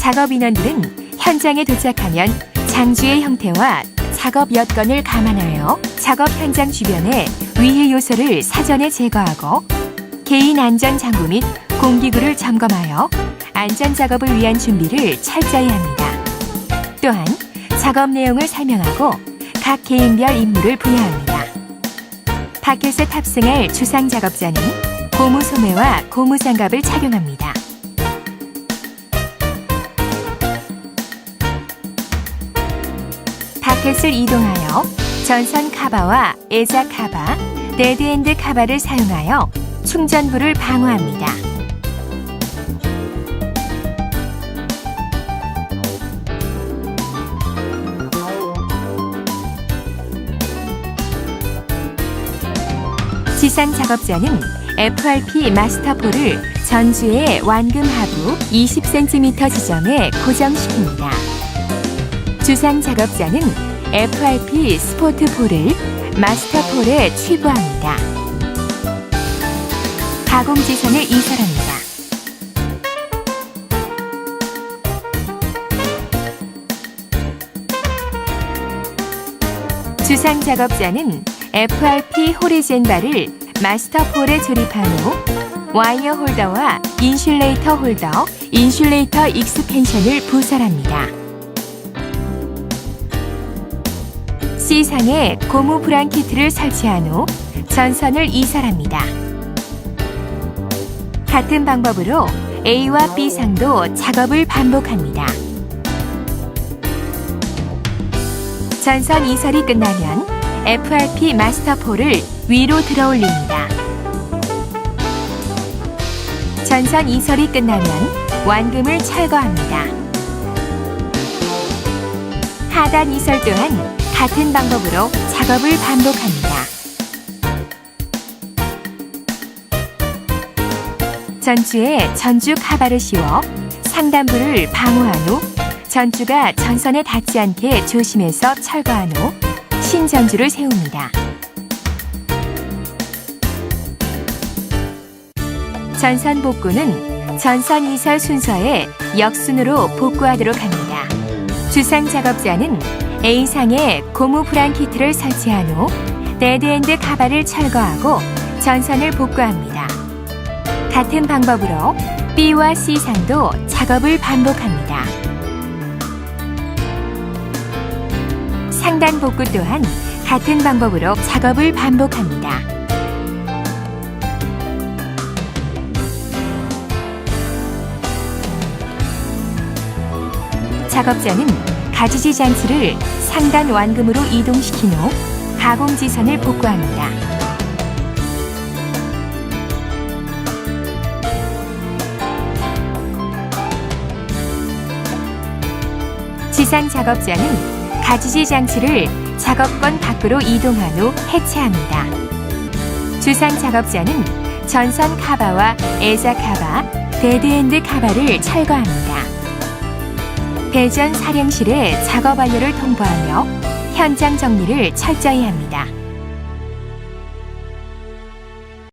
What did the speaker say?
작업 인원들은 현장에 도착하면 장주의 형태와 작업 여건을 감안하여 작업 현장 주변에 위해 요소를 사전에 제거하고 개인 안전 장구 및 공기구를 점검하여 안전 작업을 위한 준비를 철저히 합니다. 또한 작업 내용을 설명하고 각 개인별 임무를 부여합니다. 밖에서 탑승할 주상 작업자는 고무 소매와 고무 장갑을 착용합니다. 타켓을 이동하여 전선 카바와 에자 카바, 데드엔드 카바를 사용하여 충전부를 방어합니다. 지상 작업자는 FRP 마스터폴을 전주의 완금 하부 20cm 지점에 고정시킵니다. 주상 작업자는 FRP 스포트폴을 마스터폴에 취부합니다. 가공 지선을 이설합니다. 주상 작업자는 FRP 호리젠 바를 마스터폴에 조립한 후 와이어 홀더와 인슐레이터 홀더, 인슐레이터 익스펜션을 부설합니다. C상에 고무 브랑키트를 설치한 후 전선을 이설합니다. 같은 방법으로 A와 B상도 작업을 반복합니다. 전선 이설이 끝나면 FRP 마스터폴을 위로 들어 올립니다. 전선 이설이 끝나면 완금을 철거합니다. 하단 이설 또한 같은 방법으로 작업을 반복합니다. 전주에 전주 카바를 씌워 상단부를 방어한 후 전주가 전선에 닿지 않게 조심해서 철거한 후 신전주를 세웁니다. 전선 복구는 전선 이설 순서에 역순으로 복구하도록 합니다. 주상 작업자는 A상에 고무 브랑키트를 설치한 후 데드엔드 카바를 철거하고 전선을 복구합니다. 같은 방법으로 B와 C상도 작업을 반복합니다. 상단 복구 또한 같은 방법으로 작업을 반복합니다. 작업자는 가지지 장치를 상단 완금으로 이동시킨 후 가공 지선을 복구합니다. 지상 작업자는 가지지 장치를 작업권 밖으로 이동한 후 해체합니다. 주상 작업자는 전선 카바와 에자 카바, 데드엔드 카바를 철거합니다. 대전 사령실에 작업 완료를 통보하며 현장 정리를 철저히 합니다.